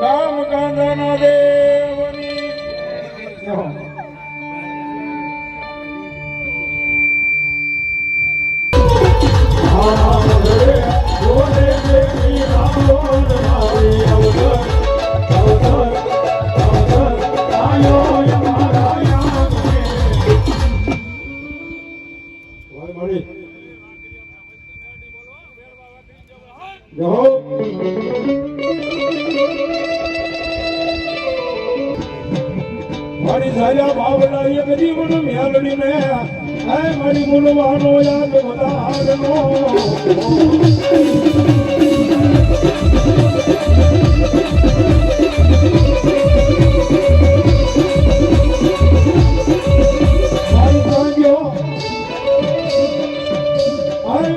રામ કાંધાના દેવની જય. એક જીવન મેલડી ને આય મારી બોલવાનો યાદ વધારનો. મારી સાજો આય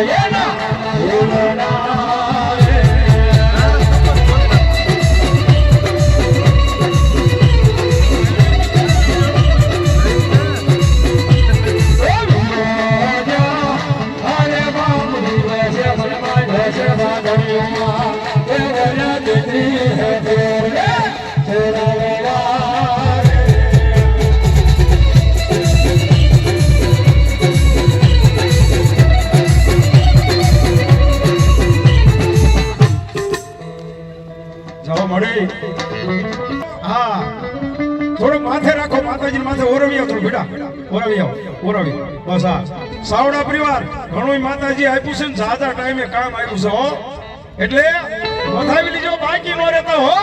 yeah. ઓરવી આવો ઓરવી બસ હા સાવડા પરિવાર ઘણું માતાજી આપ્યું છે ને સાદા ટાઈમે કામ આવ્યું છે, હો. એટલે વધાવી લીજો, બાકી નો રહેતા, હો.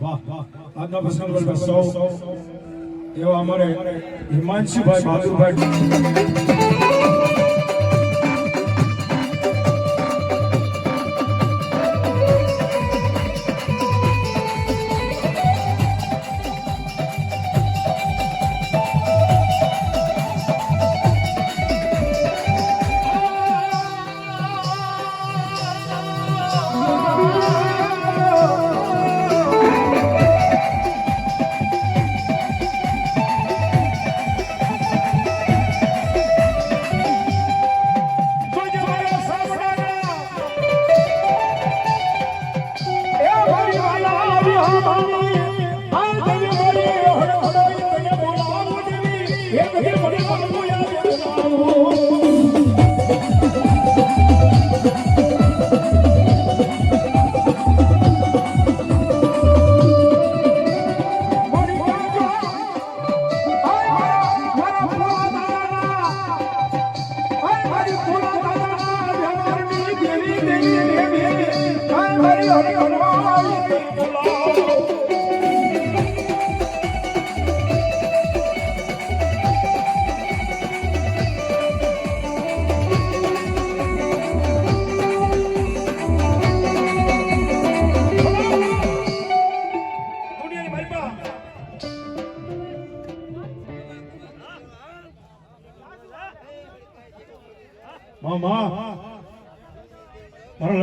વાહ આજના પ્રસંગ સૌ એવા અમારે હિમાંશુભાઈ બહાદુરભાઈ. આવી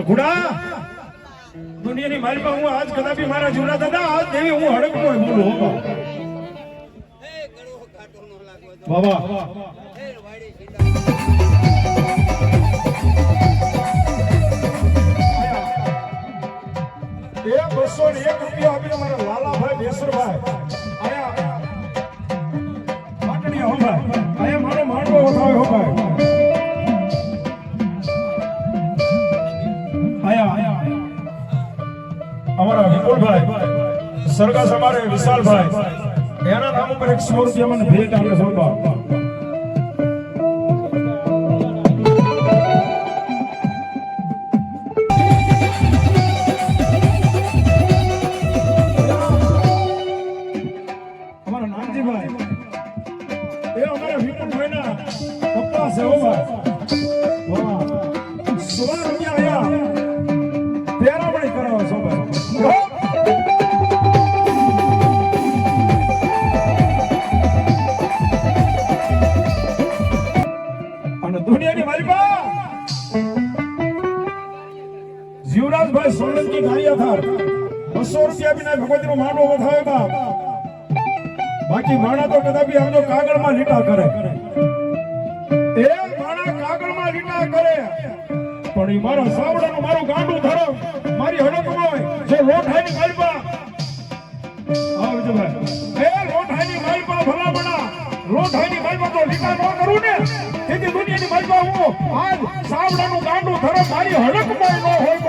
મારા દુનિયાની મારી પાસે હું આજ કદાપી મારા જુના દાદા, આજ દેવી હું હડકતો હોય, બોલું, હો બાબા બસો એક રૂપિયા આપીને મારા લાલાભાઈ બેસરભાઈ. આયા. પાટણી હો ભાઈ સરગસ અમારે વિશાલભાઈ. એના નામ ઉપર એક સો રૂપિયા મને ભેટ આપણે સોંપા બસો રૂપિયા બિના ભગવતીનો માંડવો વધાવે બાકી માણા તો કદાપી આમ તો કાગળમાં લીટા કરે. એ માણા કાગળમાં લીટા કરે. પણ એ મારા સાવડાનું મારું ગાંડું ધરમ, મારી હડકમાં જે લોઠાની માલપા. આવજો ભાઈ. એ લોઠાની માલપા ભલામણા લોઠાની માલપા તો લીટા ન કરું ને. તેથી દુનિયાની માલપા હું આજ સાવડાનું ગાંડું ધરો મારી હડકમાં ન હોય